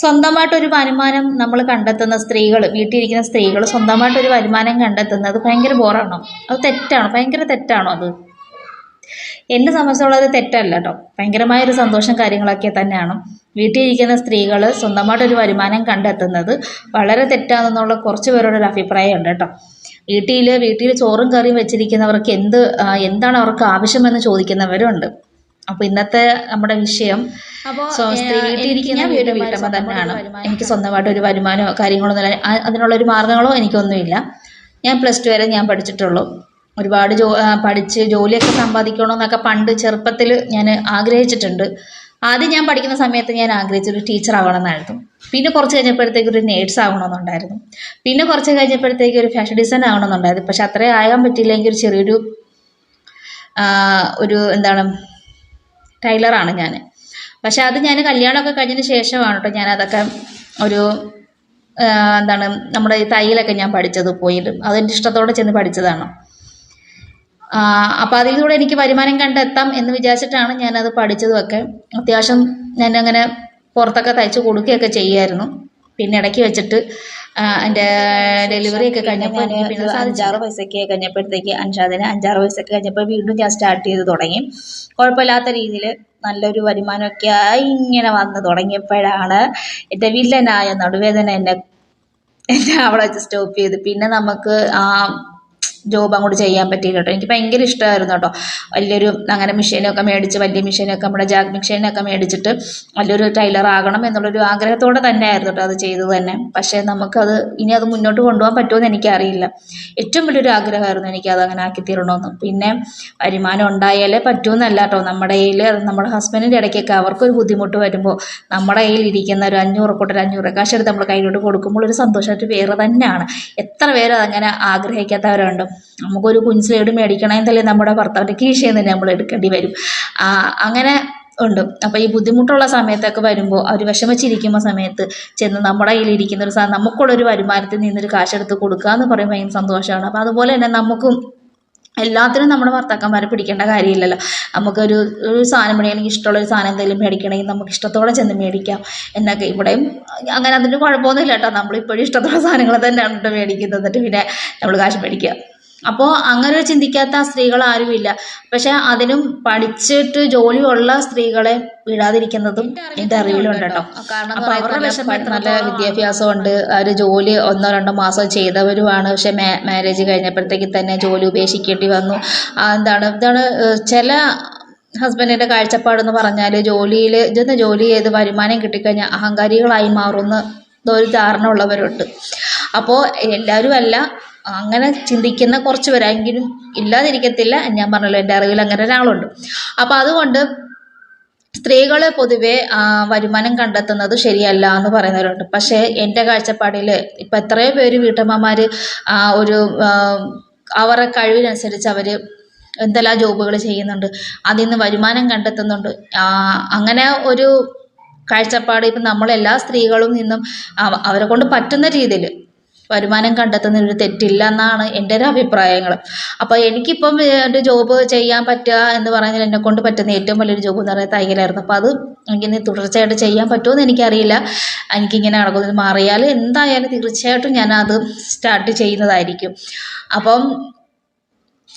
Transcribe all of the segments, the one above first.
സ്വന്തമായിട്ടൊരു വരുമാനം നമ്മൾ കണ്ടെത്തുന്ന സ്ത്രീകൾ വീട്ടിലിരിക്കുന്ന സ്ത്രീകൾ സ്വന്തമായിട്ടൊരു വരുമാനം കണ്ടെത്തുന്നത് ഭയങ്കര ബോറാണോ? അത് തെറ്റാണോ? ഭയങ്കര തെറ്റാണോ അത്? എന്നെ സംബന്ധിച്ചോളം അത് തെറ്റല്ല കേട്ടോ ഭയങ്കരമായൊരു സന്തോഷം കാര്യങ്ങളൊക്കെ തന്നെയാണ്. വീട്ടിലിരിക്കുന്ന സ്ത്രീകൾ സ്വന്തമായിട്ടൊരു വരുമാനം കണ്ടെത്തുന്നത് വളരെ തെറ്റാണെന്നുള്ള കുറച്ച് പേരുടെ ഒരു അഭിപ്രായമുണ്ട് കേട്ടോ വീട്ടിൽ വീട്ടിൽ ചോറും കറിയും വെച്ചിരിക്കുന്നവർക്ക് എന്ത് എന്താണ് അവർക്ക് ആവശ്യമെന്ന് ചോദിക്കുന്നവരുണ്ട്. അപ്പോൾ ഇന്നത്തെ നമ്മുടെ വിഷയം സോ സ്ത്രീ വീട്ടിലിരിക്കുന്ന വീട് വീട്ടമ്മ തന്നെയാണ് എനിക്ക് സ്വന്തമായിട്ട് ഒരു വരുമാനമോ കാര്യങ്ങളോ അതിനുള്ള ഒരു മാർഗങ്ങളോ എനിക്കൊന്നുമില്ല. ഞാൻ പ്ലസ് ടു വരെ ഞാൻ പഠിച്ചിട്ടുള്ളൂ. ഒരുപാട് ജോ പഠിച്ച് ജോലിയൊക്കെ സമ്പാദിക്കണമെന്നൊക്കെ പണ്ട് ചെറുപ്പത്തിൽ ഞാൻ ആഗ്രഹിച്ചിട്ടുണ്ട്. ആദ്യം ഞാൻ പഠിക്കുന്ന സമയത്ത് ഞാൻ ആഗ്രഹിച്ച ഒരു ടീച്ചർ ആവണമെന്നായിരുന്നു. പിന്നെ കുറച്ച് കഴിഞ്ഞപ്പോഴത്തേക്ക് ഒരു നേഴ്സ് ആവണമെന്നുണ്ടായിരുന്നു. പിന്നെ കുറച്ച് കഴിഞ്ഞപ്പോഴത്തേക്ക് ഒരു ഫാഷൻ ഡിസൈൻ ആവണമെന്നുണ്ടായിരുന്നു. പക്ഷെ അത്രയും ആകാൻ പറ്റിയില്ലെങ്കിൽ ഒരു ചെറിയൊരു ഒരു എന്താണ് ടൈലറാണ് ഞാൻ പക്ഷെ അത് ഞാൻ കല്യാണമൊക്കെ കഴിഞ്ഞതിന് ശേഷമാണ് കേട്ടോ ഞാനതൊക്കെ ഒരു എന്താണ് നമ്മുടെ ഈ തയ്യലൊക്കെ ഞാൻ പഠിച്ചത് പോയിട്ട് അതെന്റെ ഇഷ്ടത്തോടെ ചെന്ന് പഠിച്ചതാണ്. അപ്പോൾ അതിലൂടെ എനിക്ക് വരുമാനം കണ്ടെത്താം എന്ന് വിചാരിച്ചിട്ടാണ് ഞാനത് പഠിച്ചതുമൊക്കെ. അത്യാവശ്യം ഞാൻ അങ്ങനെ പുറത്തൊക്കെ തയ്ച്ച് കൊടുക്കുകയൊക്കെ ചെയ്യുമായിരുന്നു പിന്നെ ഇടയ്ക്ക് വെച്ചിട്ട് എന്റെ ഡെലിവറി ഒക്കെ കഴിഞ്ഞപ്പോൾ എനിക്ക് പിന്നെ ഒരു അഞ്ചാറ് വയസ്സൊക്കെ കഴിഞ്ഞപ്പോഴത്തേക്ക് അഞ്ചാതിന് അഞ്ചാറ് വയസ്സൊക്കെ കഴിഞ്ഞപ്പോൾ വീണ്ടും ഞാൻ സ്റ്റാർട്ട് ചെയ്ത് തുടങ്ങി. കുഴപ്പമില്ലാത്ത രീതിയിൽ നല്ലൊരു വരുമാനമൊക്കെ ആയി ഇങ്ങനെ വന്ന് തുടങ്ങിയപ്പോഴാണ് എന്റെ വില്ലനായ നടുവേദന എന്നെ എന്നെ അവിടെ വെച്ച് സ്റ്റോപ്പ് ചെയ്ത്. പിന്നെ നമുക്ക് ആ ജോബ് അങ്ങോട്ട് ചെയ്യാൻ പറ്റിയില്ല കേട്ടോ. എനിക്ക് ഭയങ്കര ഇഷ്ടമായിരുന്നു കേട്ടോ. വലിയൊരു അങ്ങനെ മെഷീനൊക്കെ മേടിച്ച് വലിയ മെഷീനൊക്കെ നമ്മുടെ ജാഗ് മെഷീനൊക്കെ മേടിച്ചിട്ട് വലിയൊരു ടൈലർ ആകണം എന്നുള്ളൊരു ആഗ്രഹത്തോടെ തന്നെ ആയിരുന്നു കേട്ടോ അത് ചെയ്തത് തന്നെ. പക്ഷേ നമുക്കത് ഇനി അത് മുന്നോട്ട് കൊണ്ടുപോകാൻ പറ്റുമെന്ന് എനിക്കറിയില്ല. ഏറ്റവും വലിയൊരു ആഗ്രഹമായിരുന്നു എനിക്കത് അങ്ങനെ ആക്കി തീരണമെന്ന്. പിന്നെ വരുമാനം ഉണ്ടായാലേ പറ്റുമെന്നല്ല കേട്ടോ. നമ്മുടെ കയ്യിൽ നമ്മുടെ ഹസ്ബൻഡിന്റെ ഇടയ്ക്കൊക്കെ അവർക്കൊരു ബുദ്ധിമുട്ട് വരുമ്പോൾ നമ്മുടെ കയ്യിൽ ഇരിക്കുന്ന ഒരു അഞ്ഞൂറ് കൂട്ടർ അഞ്ഞൂറ് കാശ് എടുത്ത് നമ്മൾ കയ്യിലോട്ട് കൊടുക്കുമ്പോൾ ഒരു സന്തോഷമായിട്ട് വേറെ തന്നെയാണ്. എത്ര പേര് അതങ്ങനെ ആഗ്രഹിക്കാത്തവരുണ്ട്. നമുക്കൊരു കുഞ്ചിലേട് മേടിക്കണമെന്നല്ലേ നമ്മുടെ ഭർത്താവിന്റെ കീശയിൽ തന്നെ നമ്മൾ എടുക്കേണ്ടി വരും. അങ്ങനെ ഉണ്ട്. അപ്പോൾ ഈ ബുദ്ധിമുട്ടുള്ള സമയത്തൊക്കെ വരുമ്പോൾ അവർ വിഷമിച്ചിരിക്കുന്ന സമയത്ത് ചെന്ന് നമ്മുടെ കയ്യിലിരിക്കുന്ന ഒരു സാധനം നമുക്കുള്ളൊരു വരുമാനത്തിൽ നിന്നൊരു കാശെടുത്ത് കൊടുക്കുക എന്ന് പറയുമ്പോൾ ഭയങ്കര സന്തോഷമാണ്. അപ്പോൾ അതുപോലെ തന്നെ നമുക്കും എല്ലാത്തിനും നമ്മുടെ ഭർത്താക്കന്മാരെ പിടിക്കേണ്ട കാര്യമില്ലല്ലോ. നമുക്കൊരു ഒരു സാധനം മേടിക്കണമെങ്കിൽ ഇഷ്ടമുള്ള ഒരു സാധനം എന്തെങ്കിലും മേടിക്കണമെങ്കിൽ നമുക്ക് ഇഷ്ടത്തോടെ ചെന്ന് മേടിക്കാം എന്നൊക്കെ. ഇവിടെയും അങ്ങനെ അതിന് കുഴപ്പമൊന്നുമില്ല കേട്ടോ. നമ്മളിപ്പോഴും ഇഷ്ടത്തോടെ സാധനങ്ങൾ തന്നെയാണ് മേടിക്കുന്നത്. എന്നിട്ട് പിന്നെ നമ്മൾ കാശ് മേടിക്കുക. അപ്പോൾ അങ്ങനെ ചിന്തിക്കാത്ത സ്ത്രീകൾ ആരുമില്ല പക്ഷെ അതിനും പഠിച്ചിട്ട് ജോലി ഉള്ള സ്ത്രീകളെ വിടാതിരിക്കുന്നതും എന്റെ അറിവിലുണ്ട് കേട്ടോ. അപ്പോൾ അവരുടെ വിഷമം നല്ല വിദ്യാഭ്യാസമുണ്ട്. അവർ ജോലി ഒന്നോ രണ്ടോ മാസം ചെയ്തവരുമാണ്. പക്ഷെ മാരേജ് കഴിഞ്ഞപ്പോഴത്തേക്ക് തന്നെ ജോലി ഉപേക്ഷിക്കേണ്ടി വന്നു. എന്താണ് എന്താണ് ചില ഹസ്ബൻഡിന്റെ കാഴ്ചപ്പാടെന്ന് പറഞ്ഞാൽ ജോലിയിൽ ഇതെന്ന് ജോലി ചെയ്ത് വരുമാനം കിട്ടിക്കഴിഞ്ഞാൽ അഹങ്കാരികളായി മാറുന്ന ഒരു ധാരണ ഉള്ളവരുണ്ട്. അപ്പോൾ എല്ലാവരും അല്ല അങ്ങനെ ചിന്തിക്കുന്ന കുറച്ച് പേരെങ്കിലും ഇല്ലാതിരിക്കത്തില്ല. ഞാൻ പറഞ്ഞല്ലോ എന്റെ അറിവിൽ അങ്ങനെ ഒരാളുണ്ട്. അപ്പോൾ അതുകൊണ്ട് സ്ത്രീകൾ പൊതുവെ വരുമാനം കണ്ടെത്തുന്നത് ശരിയല്ല എന്ന് പറയുന്നവരുണ്ട്. പക്ഷേ എന്റെ കാഴ്ചപ്പാടിൽ ഇപ്പം എത്രയോ പേര് വീട്ടമ്മമാർ ഒരു അവരുടെ കഴിവിനനുസരിച്ച് അവർ എന്തെല്ലാം ജോബുകൾ ചെയ്യുന്നുണ്ട് അതിൽ നിന്ന് വരുമാനം കണ്ടെത്തുന്നുണ്ട്. അങ്ങനെ ഒരു കാഴ്ചപ്പാട് ഇപ്പം നമ്മളെല്ലാ സ്ത്രീകളും നിന്നും അവരെ കൊണ്ട് പറ്റുന്ന രീതിയിൽ വരുമാനം കണ്ടെത്തുന്ന ഒരു തെറ്റില്ല എന്നാണ് എന്റെ ഒരു അഭിപ്രായങ്ങൾ. അപ്പോൾ എനിക്കിപ്പം ഒരു ജോബ് ചെയ്യാൻ പറ്റുക എന്ന് പറഞ്ഞാൽ എന്നെ കൊണ്ട് പറ്റുന്ന ഏറ്റവും വലിയൊരു ജോബ് എന്ന് പറയുന്നത് തയ്യലായിരുന്നു. അപ്പോൾ അത് എനിക്കിനി തുടർച്ചയായിട്ട് ചെയ്യാൻ പറ്റുമോ എന്ന് എനിക്കറിയില്ല. എനിക്കിങ്ങനെ നടക്കുന്നത് മാറിയാൽ എന്തായാലും തീർച്ചയായിട്ടും ഞാൻ അത് സ്റ്റാർട്ട് ചെയ്യുന്നതായിരിക്കും. അപ്പം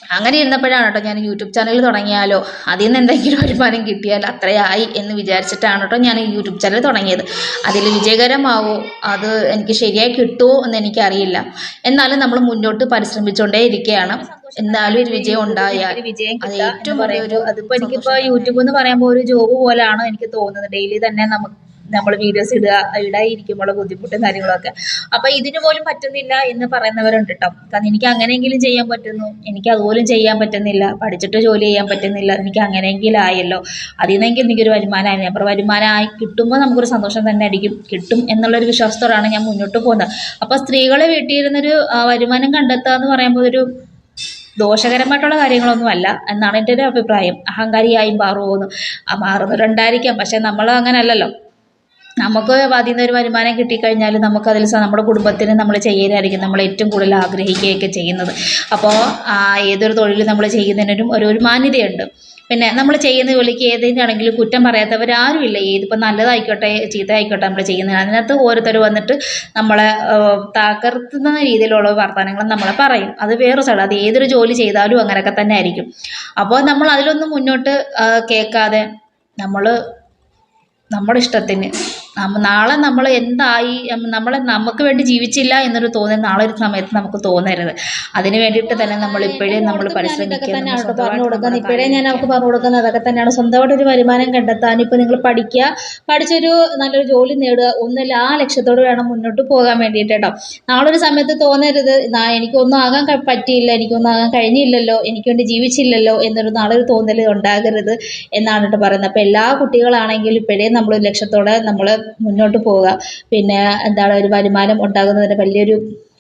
അങ്ങനെ ഇരുന്നപ്പോഴാണ് കേട്ടോ ഞാൻ യൂട്യൂബ് ചാനൽ തുടങ്ങിയാലോ? അതിൽ നിന്ന് എന്തെങ്കിലും വരുമാനം കിട്ടിയാൽ അത്രയായി എന്ന് വിചാരിച്ചിട്ടാണ് കേട്ടോ ഞാൻ യൂട്യൂബ് ചാനൽ തുടങ്ങിയത്. അതിൽ വിജയകരമാവോ? അത് എനിക്ക് ശരിയായി കിട്ടുമോ എന്ന് എനിക്കറിയില്ല. എന്നാലും നമ്മൾ മുന്നോട്ട് പരിശ്രമിച്ചുകൊണ്ടേ ഇരിക്കുകയാണ്. എന്നാലും ഒരു വിജയം ഉണ്ടായാൽ വിജയം അത് ഏറ്റവും വലിയൊരു അതിപ്പോൾ എനിക്കിപ്പോൾ യൂട്യൂബ് എന്ന് പറയുമ്പോൾ ഒരു ജോബ് പോലെയാണ് എനിക്ക് തോന്നുന്നത്? ഡെയിലി തന്നെ നമുക്ക് നമ്മൾ വീഡിയോസ് ഇടുക ഇടായിരിക്കുമ്പോൾ ബുദ്ധിമുട്ടും കാര്യങ്ങളൊക്കെ. അപ്പോൾ ഇതിന് പോലും പറ്റുന്നില്ല എന്ന് പറയുന്നവരുണ്ട് കേട്ടോ കാരണം എനിക്ക് അങ്ങനെയെങ്കിലും ചെയ്യാൻ പറ്റുന്നു. എനിക്ക് അതുപോലും ചെയ്യാൻ പറ്റുന്നില്ല. പഠിച്ചിട്ട് ജോലി ചെയ്യാൻ പറ്റുന്നില്ല. എനിക്ക് അങ്ങനെയെങ്കിലും ആയല്ലോ. അതിൽ നിന്നെങ്കിൽ എനിക്കൊരു വരുമാനമായി. അപ്പോൾ വരുമാനമായി കിട്ടുമ്പോൾ നമുക്കൊരു സന്തോഷം തന്നെ അടിക്കും കിട്ടും എന്നുള്ളൊരു വിശ്വാസത്തോടാണ് ഞാൻ മുന്നോട്ട് പോകുന്നത്. അപ്പോൾ സ്ത്രീകളെ വീട്ടിലിരുന്നൊരു ആ, വരുമാനം കണ്ടെത്തുക എന്ന് പറയുമ്പോൾ ഒരു ദോഷകരമായിട്ടുള്ള കാര്യങ്ങളൊന്നും അല്ല എന്നാണ് എന്റെ ഒരു അഭിപ്രായം. അഹങ്കാരിയായും മാറുമോന്ന് മാറുന്നവരുണ്ടായിരിക്കാം. പക്ഷെ നമ്മൾ അങ്ങനെ അല്ലല്ലോ നമുക്ക് അതിൽ നിന്ന് ഒരു വരുമാനം കിട്ടിക്കഴിഞ്ഞാൽ നമുക്കതിൽ നമ്മുടെ കുടുംബത്തിന് നമ്മൾ ചെയ്യാനായിരിക്കും നമ്മൾ ഏറ്റവും കൂടുതൽ ആഗ്രഹിക്കുകയൊക്കെ ചെയ്യുന്നത്. അപ്പോൾ ഏതൊരു തൊഴിൽ നമ്മൾ ചെയ്യുന്നതിനും ഒരു ഒരു മാന്യതയുണ്ട്. പിന്നെ നമ്മൾ ചെയ്യുന്ന ജോലിക്ക് ഏതിനാണെങ്കിലും കുറ്റം പറയാത്തവരാരുമില്ല ഏതിപ്പോൾ നല്ലതായിക്കോട്ടെ ചീത്ത ആയിക്കോട്ടെ നമ്മൾ ചെയ്യുന്നത്. അതിനകത്ത് ഓരോരുത്തർ വന്നിട്ട് നമ്മളെ തകർത്തുന്ന രീതിയിലുള്ള വർത്തമാനങ്ങൾ നമ്മളെ പറയും. അത് വേറെ സ്ഥലം. അത് ഏതൊരു ജോലി ചെയ്താലും അങ്ങനെയൊക്കെ തന്നെ ആയിരിക്കും. അപ്പോൾ നമ്മൾ അതിലൊന്നും മുന്നോട്ട് കേൾക്കാതെ നമ്മൾ നമ്മുടെ ഇഷ്ടത്തിന് നാളെ നമ്മൾ എന്തായി നമ്മൾ നമ്മളെ നമുക്ക് വേണ്ടി ജീവിച്ചില്ല എന്നൊരു തോന്നൽ നാളെ ഒരു സമയത്ത് നമുക്ക് തോന്നരുത്. അതിന് വേണ്ടിയിട്ട് തന്നെ നമ്മൾ ഇപ്പോഴേ നമ്മൾ പരിശ്രമിക്കുന്നത് പറഞ്ഞു കൊടുക്കുന്നത് ഇപ്പോഴേ ഞാൻ അവർക്ക് പറഞ്ഞു കൊടുക്കുന്നത് അതൊക്കെ തന്നെയാണ് സ്വന്തമായിട്ട് ഒരു വരുമാനം കണ്ടെത്താൻ ഇപ്പൊ നിങ്ങൾ പഠിക്കുക പഠിച്ചൊരു നല്ലൊരു ജോലി നേടുക ഒന്നില്ല ആ ലക്ഷ്യത്തോട് വേണം മുന്നോട്ട് പോകാൻ വേണ്ടിയിട്ട് കേട്ടോ. നാളെ ഒരു സമയത്ത് തോന്നരുത് എനിക്കൊന്നും ആകാൻ പറ്റിയില്ല എനിക്കൊന്നും ആകാൻ കഴിഞ്ഞില്ലല്ലോ എനിക്ക് വേണ്ടി ജീവിച്ചില്ലല്ലോ എന്നൊരു നാളെ ഒരു തോന്നൽ ഉണ്ടാകരുത് എന്നാണ് കേട്ടോ പറയുന്നത്. അപ്പോൾ എല്ലാ കുട്ടികളാണെങ്കിലും ഇപ്പോഴേ നമ്മൾ ലക്ഷ്യത്തോടെ നമ്മൾ മുന്നോട്ട് പോവുക. പിന്നെ എന്താണ് ഒരു വരുമാനം ഉണ്ടാകുന്നതിന് വലിയൊരു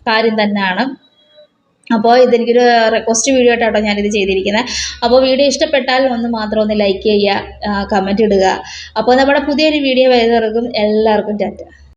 കാര്യം തന്നെയാണ്. അപ്പോൾ ഇതെനിക്കൊരു റിക്വസ്റ്റ് വീഡിയോ ആയിട്ടാട്ടോ ഞാനിത് ചെയ്തിരിക്കുന്നത് അപ്പോൾ വീഡിയോ ഇഷ്ടപ്പെട്ടാൽ ഒന്ന് മാത്രം ഒന്ന് ലൈക്ക് ചെയ്യുക കമന്റ് ഇടുക. അപ്പോൾ നമ്മുടെ പുതിയൊരു വീഡിയോ വരുന്നവർക്കും എല്ലാവർക്കും ടാറ്റ.